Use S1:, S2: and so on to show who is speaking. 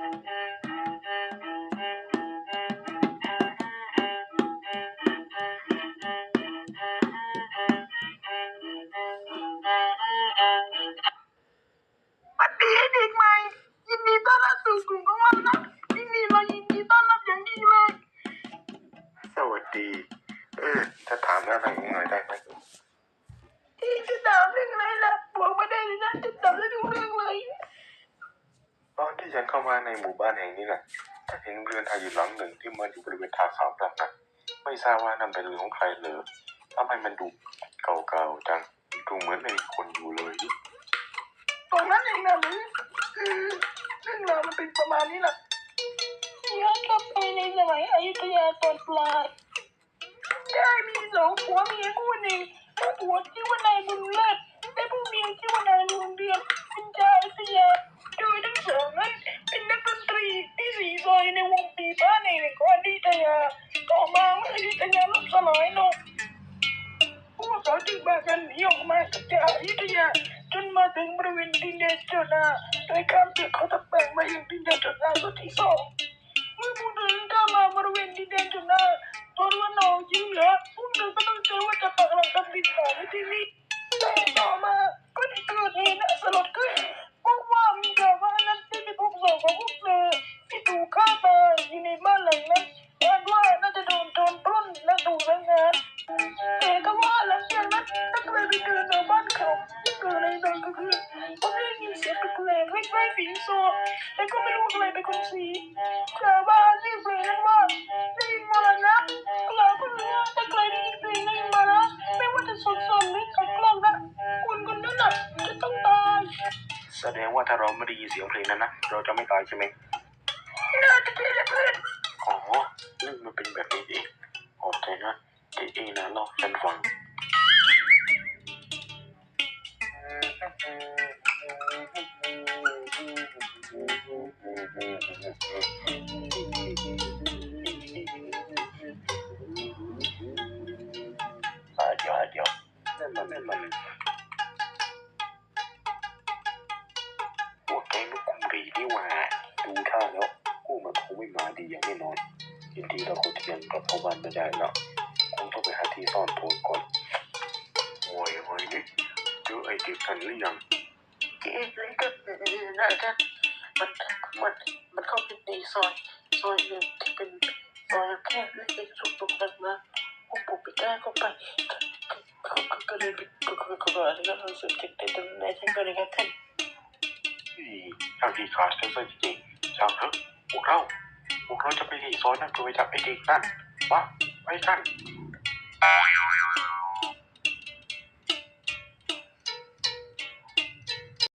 S1: สวัสดีไอ้เด็กใหม่ยินดีต้อนรับสู่กลุ่มของเรานะที่นี่เรายินดีต้อนรับอย่างยิ่งเลย
S2: สวัสดีเออจะถามอะไรหน่อยได้ไหม
S1: ที่จะถามเรื่องอะไรล่ะบอกมาได้เลยนะจะตอบได้ทุกเรื่องเลย
S2: ตอน ที่ฉันเข้ามาในหมู่บ้านแห่งนี้น่ะฉันเห็นเรือนไทยอยู่หลังหนึ่งที่มันอยู่บริเวณทางสามหลักนะไม่ทราบว่านั่นเป็นเรือนของใครเลยทำไมมันดูเก่าๆจังดูเหมือนไม่มีคนอยู่เลย
S1: ตรงนั้นเองนะหรือคือเรื่องราวมันเป็นประมาณนี้แหละย้อนกลับไปในสมัยอยุธยาตอนปลายได้มีสองผัวเมียคู่หนึ่งผู้ผัวชื่อว่านายบุญเลิศและผู้เมียชื่อว่านายดวงเดือนเป็นชาวอยุธยาโดยทั้งสองนั้นเป็นนักดนตรีที่สีซอยในวงปีบ้านในนครอยุธยาต่ อมาเมื่ออยุธยาล่มสลายลงพวกเขาจึงพากันหนีออกมาจากอยุธยาจนมาถึงบริเวณดินแดนจนาโดยข้ามจากเขาตะแบงมายังดินแดนจนาส่วที่สองเมื่อพวกเธอเข้ามาบริเวณดินแดนจนาตอนวันนองยิงเหลือพวกเธอก็ต้องเจอว่าจะปักหลักกันดินต่อในที่นี้แต่ต่อมาก็ได้เกิดเหตุสลดขึ้นเพราะว่ามีข่าวว่านั้นที่ได้พบศพของพวกเธอที่ถูกฆ่าตายอยู่ในบ้านหลังนั้น ไปก็คือเขาได้ยินเสียงแปลกๆคล้ายๆฝีโซแต่ก็ไม่รู้อะไรเป็นคนสีชาวบ้านเรียกเพลงนั้นว่าได้ยินมาแล้วนะเราก็รู้ว่าถ้าใครได้ยินเพลงได้ยินมาแล้วไม่ว่าจะสดๆหรือขัดกล้องนะคนคนนั้นน่ะจะต้องตาย
S2: แสดงว่าถ้าเราไม่ได้ยินเสียงเพลงนั้นนะเราจะไม่ตายใช่ไหม
S1: น่าจะเป็นเพื่อน
S2: อ๋อเรื่องมันเป็นแบบนี้เองขอบใจนะที่เองนะเล่าให้ฉันฟัง เดี๋ยวเดี๋ยวนั่นมันนั่นมันพวกแก๊งลูกคุมรีนี่หว่าดูท่าแล้วกู้มันคงไม่มาดีอย่างแน่นอนยินดีเราคงจะยังกลับเข้าบ้านไม่ได้แล้วคงต้องไปหาที่ซ่อนตัวก่อน จอไอ้เด็กกันหรือยัง
S1: เอ๊ะเลยก็น่าจะมันมันมันเข้าไปในซอยซอยหนึ่งที่เป็นซอยแคบและเป็นสุกตรงนั้นมาผมผมไปกล้าเข้าไปเขาก็เลยก็ก็ก็ก็อะไรก็รู้สึกตื่นเต้นในท่านก็เลยครับท่าน
S2: ทางที่ขาดเส้นจริงๆช่างเถอะพวกเราพวกเราจะไปที่ซอยนั่นจะไปจับไอ้เด็กนั่นวะไปกัน